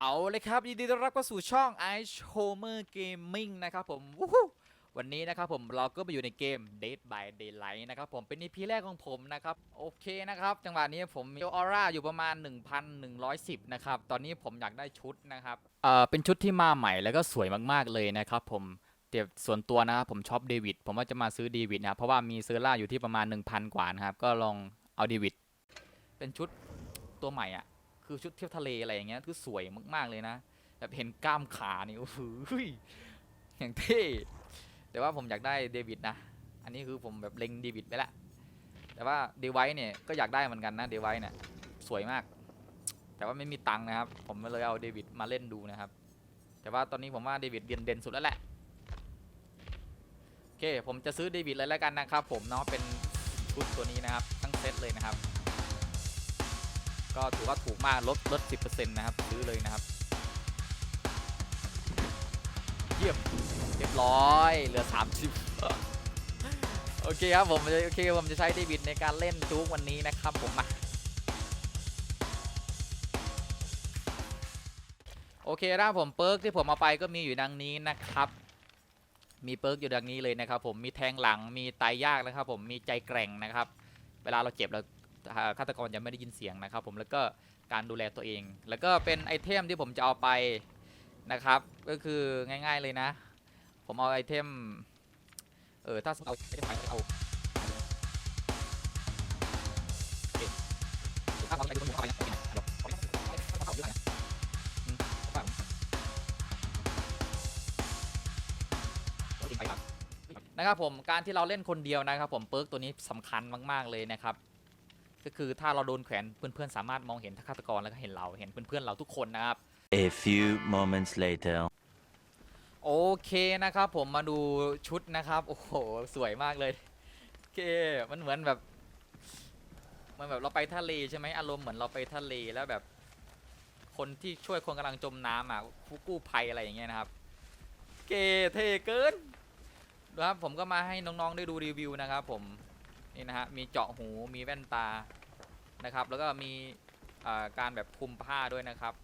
เอาเลยครับ ยินดีต้อนรับเข้าสู่ช่อง i c h o m e r Gaming นะครับผมวันนี้นะครับผมเราก็มาอยู่ในเกม Dead by Daylight นะครับผมเป็น EP แรกของผมนะครับ โอเคนะครับ จังหวะนี้ผมมีออร่าอยู่ประมาณ 1,110 นะครับ ตอนนี้ผมอยากได้ชุดนะครับเอ่อเป็นชุดที่มาใหม่แล้วก็สวยมากๆเลยนะครับผมแต่ส่วนตัวนะครับผมชอบเดวิดผมว่าจะมาซื้อเดวิดนะครับเพราะว่ามีเซอร่าอยู่ที่ประมาณ 1,000 กว่านะครับ ก็ลองเอาเดวิด เป็นชุดตัวใหม่อะ คือชุดเที่ยวทะเลอะไรอย่างเงี้ยคือสวยมากๆเลยนะแบบเห็นกล้ามขานี่โอ้โหอย่างเท่แต่ว่าผมอยากได้เดวิดนะ อันนี้คือผมแบบเล็งเดวิดไปละแต่ว่าเดไวเนี่ยก็อยากได้เหมือนกันนะเดไวเนี่ยสวยมาก แต่ว่าไม่มีตังค์นะครับ ผมเลยเอาเดวิดมาเล่นดูนะครับ แต่ว่าตอนนี้ผมว่าเดวิดเด่นเด่นสุดแล้วแหละโอเคผมจะซื้อเดวิดเลยแล้วกันนะครับ ผมเนาะเป็นชุดตัวนี้นะครับ ทั้งเซตเลยนะครับ ก็ถือว่าถูกมากลดลด 10%นะครับซื้อเลยนะครับ เยี่ยมเรียบร้อยเหลือ 30 โอเคครับผมโอเคผมจะใช้เดวิดในการเล่นทุกวันนี้นะครับผมมาโอเคนะครับผมเปิร์กที่ผมเอาไปก็มีอยู่ดังนี้นะครับ มีเปิร์กอยู่ดังนี้เลยนะครับผมมีแทงหลังมีตายยากนะครับผมมีใจแกร่งนะครับ เวลาเราเจ็บเรา ฆาตกรจะไม่ได้ยินเสียงนะครับ ผมแล้วก็การดูแลตัวเอง แล้วก็เป็นไอเทมที่ผมจะเอาไปนะครับ ก็คือง่าย ๆเลยนะ ผมเอาไอเทมเออถ้าเอาไมไปเอาถ้าเอาไปดูผมเอาไปนะเดียวเอาไปเอาเยอะหน่อยนะอืมเอาไปเอาทิ้งไปครับนะครับผมการที่เราเล่นคนเดียวนะครับ ผมเปิร์กตัวนี้สำคัญมาก ๆ เลยนะครับ ก็คือถ้าเราโดนแขวนเพื่อนๆสามารถมองเห็นฆาตกรแล้วก็เห็นเราเห็นเพื่อนๆเราทุกคนนะครับ A few moments later. โอเคนะครับผมมาดูชุดนะครับ โอ้โห สวยมากเลยโอเคมันเหมือนแบบ มันแบบเราไปทะเลใช่ไหมอารมณ์เหมือนเราไปทะเลแล้วแบบ คนที่ช่วยคนกำลังจมน้ำอะผู้กู้ภัยอะไรอย่างเงี้ยนะครับเกเท่เกินนะครับผมก็มาให้น้องๆได้ดูรีวิวนะครับผม นี่นะฮะมีเจาะหูมีแว่นตานะครับ แล้วก็มีการแบบคุมผ้าด้วยนะครับ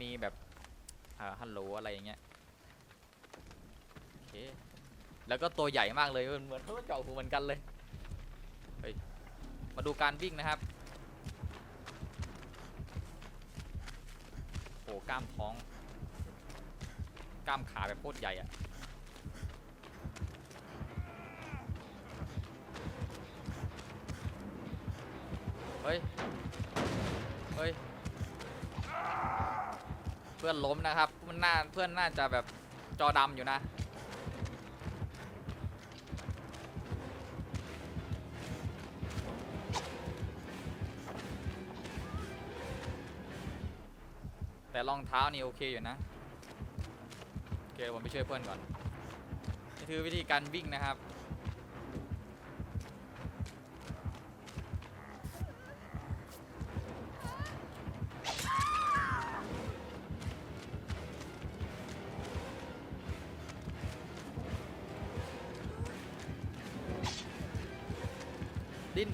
มีแบบฮัลโหลอะไรอย่างเงี้ยโอเคแล้วก็ตัวใหญ่มากเลยเหมือนเหมือนเขาเจาะหูเหมือนกันเลยเฮ้ยมาดูการวิ่งนะครับโอ้กล้ามท้อง กล้ามขาแบบโคตรใหญ่อะ เฮ้ย เฮ้ย เพื่อนล้มนะครับ มันน่าเพื่อนน่าจะแบบจอดำอยู่นะ แต่รองเท้านี่โอเคอยู่นะโอเคผมไปช่วยเพื่อนก่อนนี่คือวิธีการวิ่งนะครับ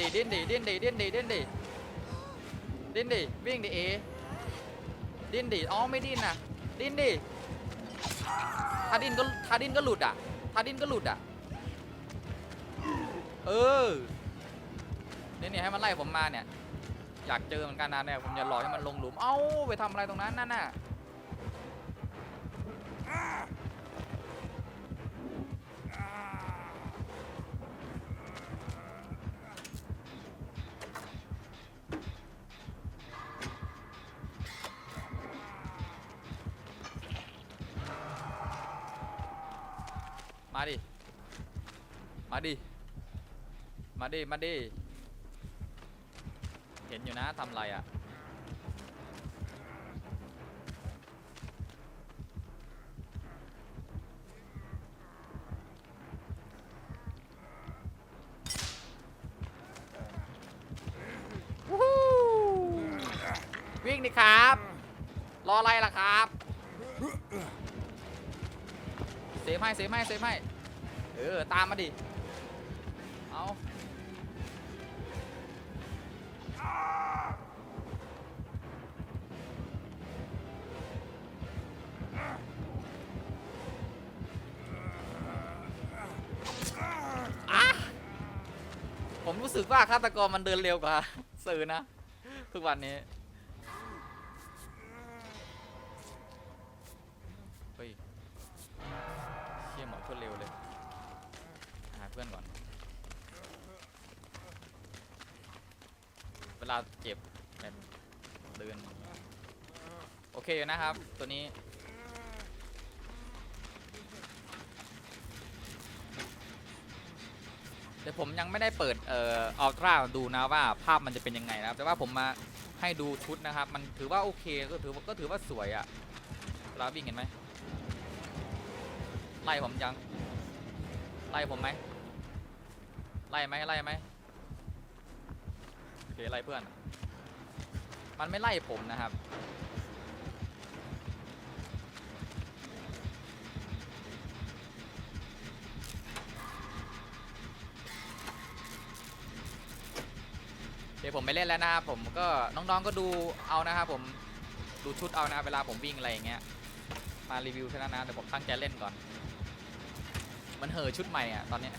ดิ้นดิดิ้นดิดิ้นดิดิ้นดิดิ้นดิดิ้นดิวิ่งดิเอดิ้นดิอ๋อไม่ดิ้นนะดิ้นดิถ้าดิ้นก็ถ้าดิ้นก็หลุดอะถ้าดิ้นก็หลุดอะเออเนี่ยเนี่ยให้มันไล่ผมมาเนี่ยอยากเจอเหมือนกันนะเนี่ยผมจะหลอกให้มันลงหลุมเอ้าไปทำอะไรตรงนั้นนั่นน่ะมาดิมาดิ มาดิ มาดิ เห็นอยู่นะทำอะไรอะวู้ฮู้วิ่งดิครับ รออะไรล่ะครับเซฟให้เซฟให้เซฟให้เออ ตามมาดิ เอา ว่าฆาตกรมันเดินเร็วกว่าสื่อนะ ทุกวันนี้เฮ้ยเชี่ยหมอโคตรเร็วเลย หาเพื่อนก่อน เวลาเจ็บแบบเดิน โอเคอยู่นะครับ ตัวนี้ แต่ผมยังไม่ได้เปิดเอ่ออัลตร้าดูนะว่าภาพมันจะเป็นยังไงนะครับ แต่ว่าผมมาให้ดูชุดนะครับ มันถือว่าโอเคก็ถือว่าก็ถือว่าสวยอะเวลาวิ่งเห็นไหมไล่ผมยังไล่ผมไหมไล่ไหมไล่ไหมโอเคไล่เพื่อน มันไม่ไล่ผมนะครับ ดี๋ยวผมไม่เล่นแล้วนะครับผมก็น้องๆก็ดูเอานะครับผมดูชุดเอานะเวลาผมวิ่งอะไรอย่างเงี้ยมารีวิวเท่านั้นนะเดี๋ยวผมตั้งใจเล่นก่อน มันเห่อชุดใหม่อะตอนเนี้ย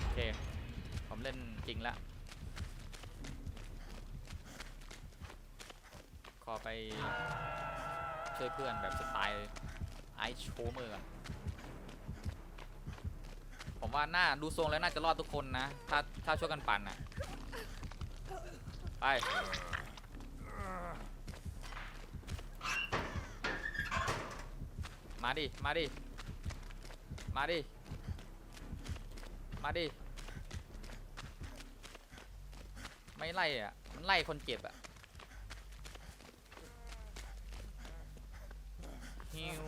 โอเคผมเล่นจริงแล้วขอไปช่วยเพื่อนแบบสไตล์ไอซ์โชเมอร์ ว่าน่าดูทรงแล้วน่าจะรอดทุกคนนะ ถ้าถ้าช่วยกันปั่นนะไปมาดิ มาดิ มาดิ มาดิ ไม่ไล่อะ มันไล่คนเจ็บอะฮิว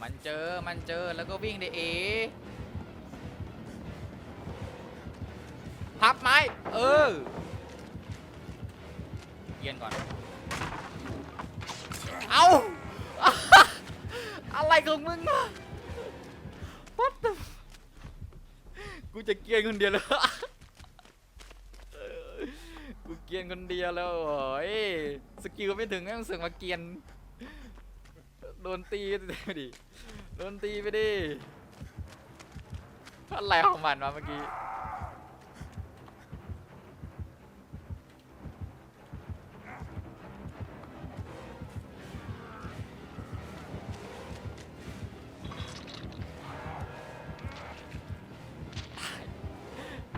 มัน เจอมันเจอแล้วก็วิ่งได้เอพับไม้เออเยียนก่อน เอาอะไรของมึงอะ What the กูจะเกียนคนเดียวแล้ว กูเกียนคนเดียวแล้วโอ้ยสกิลไม่ถึงแม่งเสือกมาเกียน โดนตีไปดิ โดนตีไปดิ อะไรของมันวะเมื่อกี้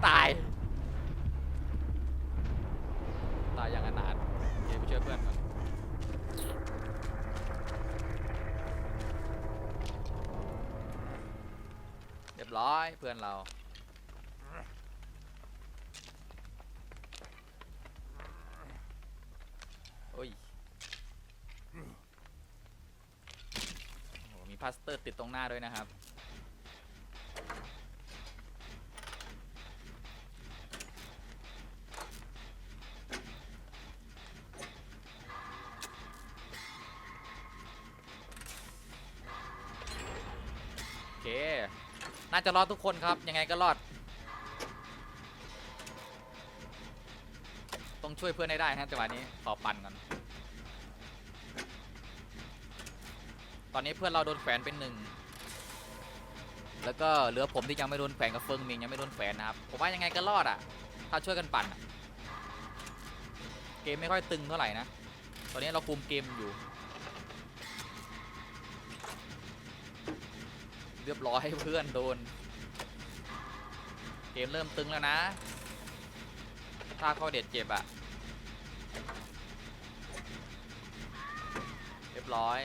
ตาย ตายอย่างอนาถเดี๋ยวไปช่วยเพื่อนก่อน เร้อยเพื่อนเรา โอ้ยโอ้โหมีพลาสเตอร์ติดตรงหน้าด้วยนะครับ จะรอดทุกคนครับ ยังไงก็รอด ต้องช่วยเพื่อนให้ได้ฮะจังหวะนี้ขอปั่นก่อนตอนนี้เพื่อนเราโดนแขวนเป็นหนึ่งแล้วก็เหลือผมที่ยังไม่โดนแขวนกับเฟิงมิงยังไม่โดนแขวนนะครับผมว่ายังไงก็รอดอะ ถ้าช่วยกันปั่นเกมไม่ค่อยตึงเท่าไหร่นะ ตอนนี้เราคุมเกมอยู่ เรียบร้อยเพื่อนโดน เกมเริ่มตึงแล้วนะ ถ้าเขาเด็ดเจ็บอะเรียบร้อย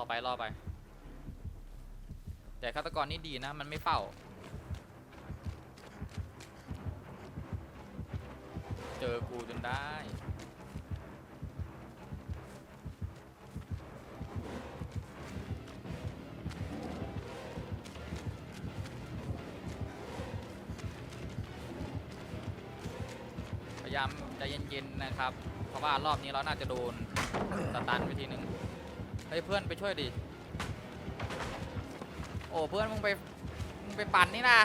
่อไปล่อไป แต่ฆาตกรนี่ดีนะ มันไม่เฝ้า เจอกูจนได้พยายามใจเย็นๆนะครับ เพราะว่ารอบนี้เราน่าจะโดนสตันไปทีหนึ่ง เฮ้ยเพื่อนไปช่วยดิ โอ้เพื่อนมึงไปมึงไปปั่นนี่นะ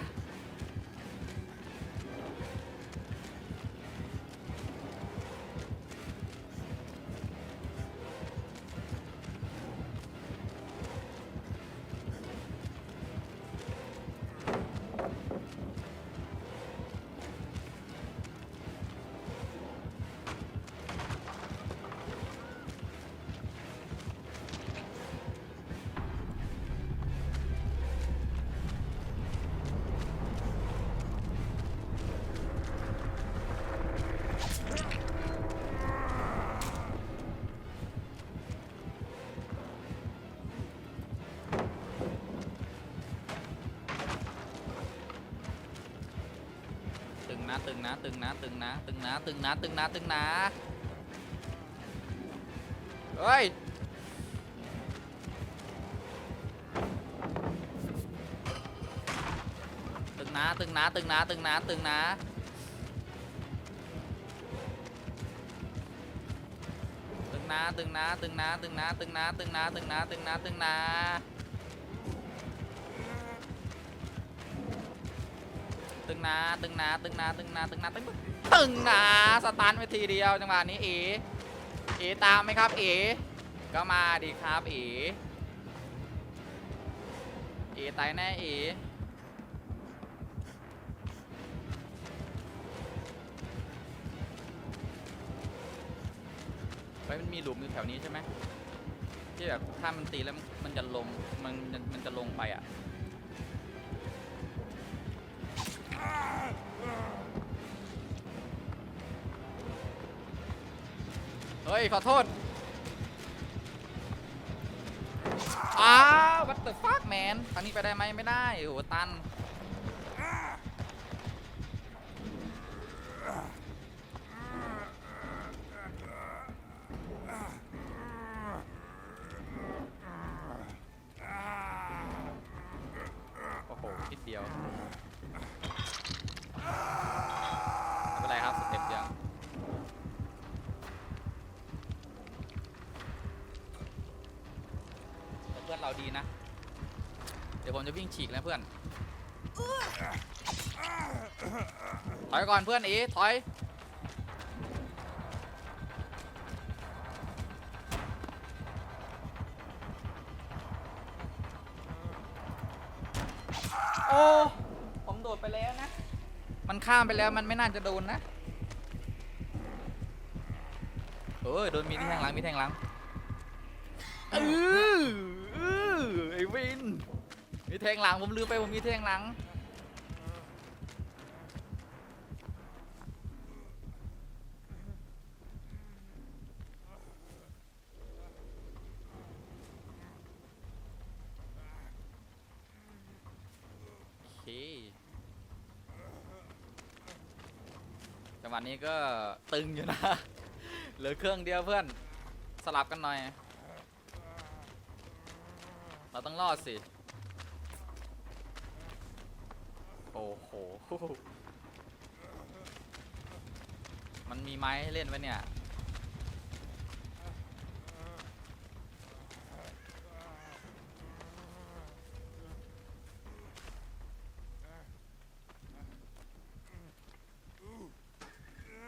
นะตึงนะตึงนะตึงนะตึงนะตึงนะตึงนะตึงนะเฮ้ยตึงนะตึงนะตึงนะตึงนะตึงนะตึงนะตึงนะตึงนะตึงนะตึงนะตึงนะตึงนะตึงนะตึงนะ ตึงนะตึงนะตึงนะตึงนะตึงนะตึงตึงนะสตันไปทีเดียวจังหวะนี้เอเอตามไหมครับเอก็มาดีครับเอเอตายแน่เอไปมันมีหลุมอยู่แถวนี้ใช่ไหมที่แบบถ้ามันตีแล้วมันจะลงมันมันมันจะลงไปอะ เฮ้ย ขอโทษ อ้าว what the fuck man ทางนี้ไปได้ไหมไม่ได้ โอ้โห ตัน โอ้โหนิดเดียว ไม่เป็นไรครับสเต็ปเดียว แต่เพื่อนเราดีนะ เดี๋ยวผมจะวิ่งฉีกแล้วเพื่อน ถอยก่อนเพื่อนเอ๋ถอย โอ้ ผมโดดไปแล้วนะ มันข้ามไปแล้วมันไม่น่าจะโดนนะเออโดนมีที่แทงหลังมีแทงหลังเออเออไอ้วินมีแทงหลังผมลืมไปผมมีแทงหลัง โอเค จังหวะนี้ก็ตึงอยู่นะ เหลือเครื่องเดียวเพื่อน สลับกันหน่อย เราต้องรอดสิ โอ้โห มันมีไม้ให้เล่นไว้เนี่ย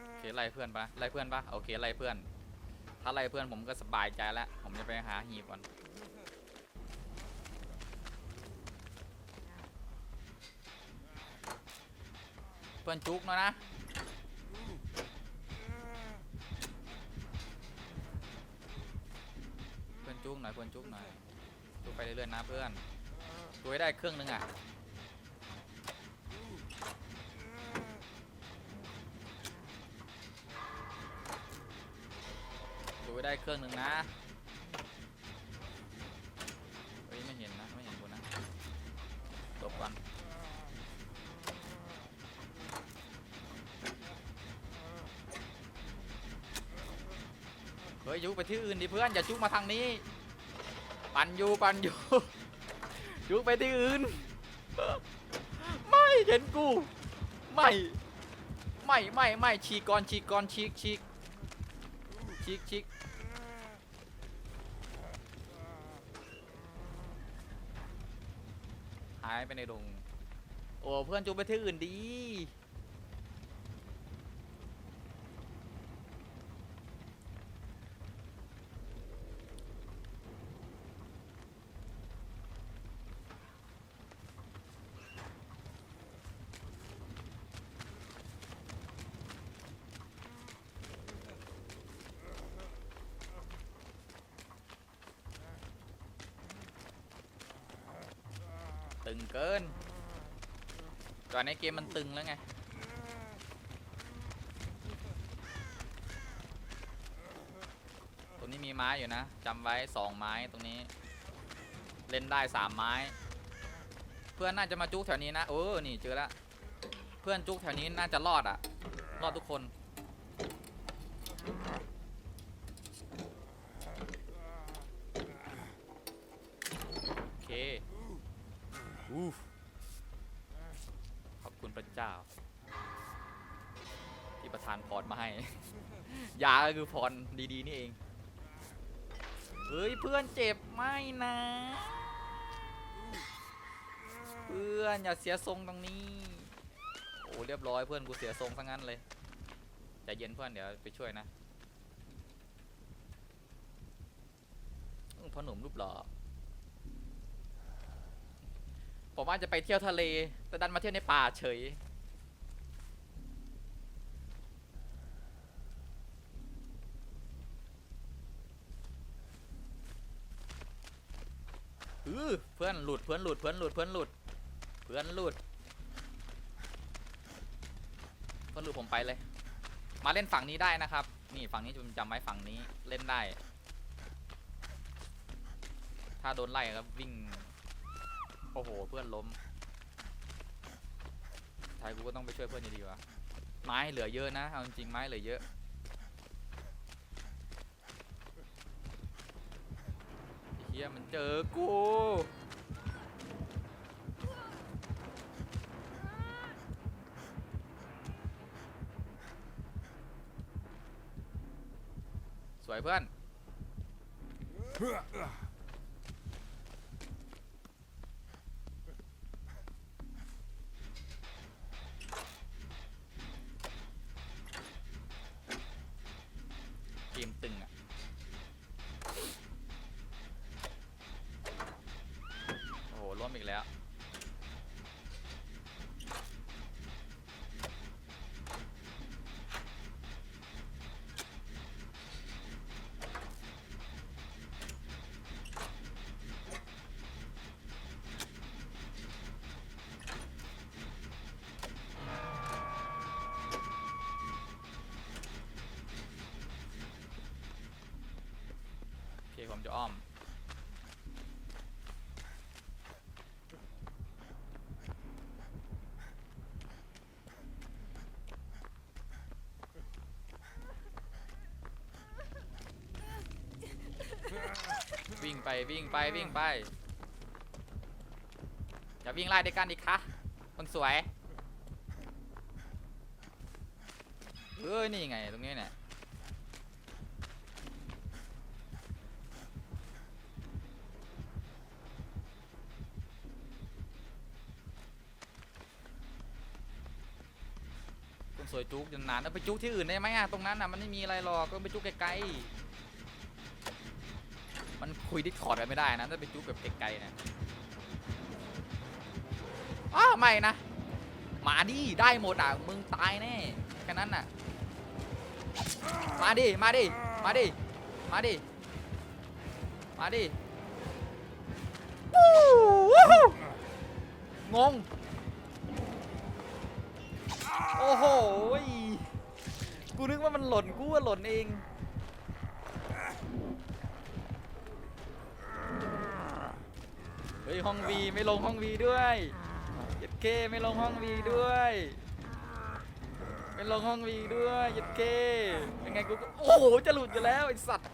โอเคไล่เพื่อนปะไล่เพื่อนปะโอเคไล่เพื่อน ถ้าไล่เพื่อนผมก็สบายใจแล้ว ผมจะไปหาหีบก่อน พื่อนจุกหน่อยนะเพื่อนจุกหน่อยเพื่อนจุกหน่อยจุกไปเรื่อยๆนะเพื่อนจุกให้ได้เครื่องนึงอะดูไว้ได้เครื่องหนึ่งนะ เฮ้ยไม่เห็นนะ ไม่เห็นกูนะตบก่อนเฮ้ ยยุกไปที่อื่นดิเพื่อนอย่าจุกมาทางนี้ ปันอยูปันอยูยุกไปที่อื่น ไม่เห็นกู ไม่ไม่ไม่ไม่ฉีกก่อนฉีกก่อนฉีกฉีกฉีกฉีกหายไปในดงโอ้เพื่อนจูไปที่อื่นดี ตึงเกิน ก่อนในเกมมันตึงแล้วไง ตรงนี้มีไม้อยู่นะจำไว้สองไม้ตรงนี้ เล่นได้สามไม้ เพื่อนน่าจะมาจุกแถวนี้นะ เออ นี่เจอแล้ว เพื่อนจุกแถวนี้น่าจะรอดอะรอดทุกคน โอเค อูขอบคุณพระเจ้า ที่ประทานพรมาให้ ยาก็คือพรดีๆนี่เอง เฮ้ยเพื่อนเจ็บไม่นะ เพื่อนอย่าเสียทรงตรงนี้ โอ้เรียบร้อยเพื่อนกูเสียทรงทั้งนั้นเลยใจเย็นเพื่อนเดี๋ยวไปช่วยนะพ่อหนุ่มรูปหล่อ ผมว่าจะไปเที่ยวทะเล แต่ดันมาเที่ยวในป่าเฉยเออเพื่อนหลุดเพื่อนหลุดเพื่อนหลุดเพื่อนหลุดเพื่อนหลุดเพื่อนหลุดผมไปเลย มาเล่นฝั่งนี้ได้นะครับ นี่ฝั่งนี้จำไว้ฝั่งนี้เล่นได้ ถ้าโดนไล่ครับวิ่ง อ้โห เพื่อนล้มท้ายกูก็ต้องไปช่วยเพื่อนอยู่ดีวะ ไม้เหลือเยอะนะ เอาจริงๆไม้เหลือเยอะ ไอ้เฮียมันเจอกู สวยเพื่อน เกมตึงอะ โอ้โหล้มอีกแล้ว โอเค ผม จะอ้อม วิ่งไปวิ่งไปวิ่งไปอย่าวิ่งไล่ด้วยกันดิคะคนสวยเอ้ยนี่ไงตรงนี้เนี่ย คนสวยจุกจ นานแล้วไปจุกที่อื่นได้ไหมอะตรงนั้นอะมันไม่มีอะไรหรอกก็ไปจุกไกลๆมันคุยดิสคอร์ดกันไม่ได้นะถ้าไปจุกแบบไกลๆนะอ้าวไม่นะมาดิได้หมดอะมึงตายแน่แค่นั้นน่ะมาดิมาดิมาดิมาดิมาดิวู้วู้ฮู้งง โอ้โห กูนึกว่ามันหล่นกูว่าหล่นเองเฮ้ยห้องวีไม่ลงห้องวีด้วยเย็ดเคไม่ลงห้องวีด้วย ไม่ลงห้องวีด้วยเย็ดเคยังไงกูก็โอ้โหจะหลุดอยู่แล้วไอสัตว์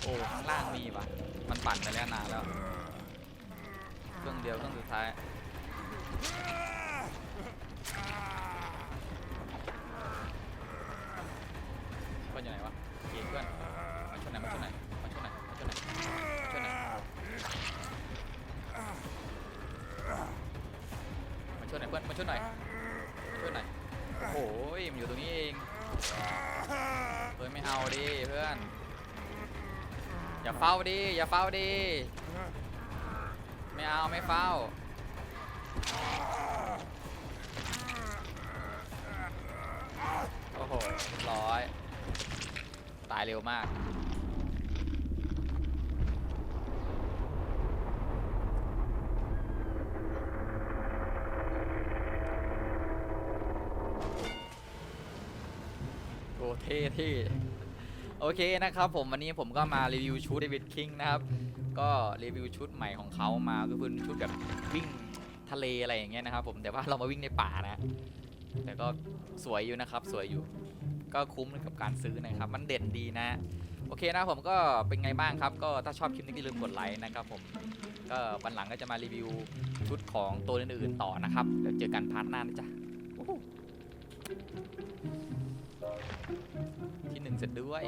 โอ้ข้างล่างมีปะมันปั่นไปแล้วนานแล้วเครื่องเดียวเครื่องสุดท้าย เพื่อนอยู่ไหนวะโอเคเพื่อนมาช่วยหน่อยมาช่วยหน่อยมาช่วยหน่อยมาช่วยหน่อยมาช่วยหน่อยมาช่วยหน่อยเพื่อนมาช่วยหน่อยมาช่วยหน่อยโอ้โหมันอยู่ตรงนี้เองเพื่อนไม่เอาดิเพื่อน อย่าเฝ้าดิอย่าเฝ้าดิไม่เอาไม่เฝ้า โอ้โหเรียบร้อย ตายเร็วมาก โอ้เท่เท่โอเคนะครับผมวันนี้ผมก็มารีวิวชุดเดวิดคิงนะครับ ก็รีวิวชุดใหม่ของเขามาก็คือชุดแบบวิ่ง ทะเลอะไรอย่างเงี้ยนะครับผมแต่ว่าเรามาวิ่งในป่านะแต่ก็สวยอยู่นะครับสวยอยู่ ก็คุ้มกับการซื้อนะครับ มันเด่นดีนะ โอเคนะผมก็เป็นไงบ้างครับ ก็ถ้าชอบคลิปนี้ก็อย่าลืมกดไลค์นะครับผมก็วันหลังก็จะมารีวิวชุดของตัวอื่นๆต่อนะครับเดี๋ยวเจอกันพาร์ทหน้านะจ๊ะที่หนึ่งเสร็จด้วย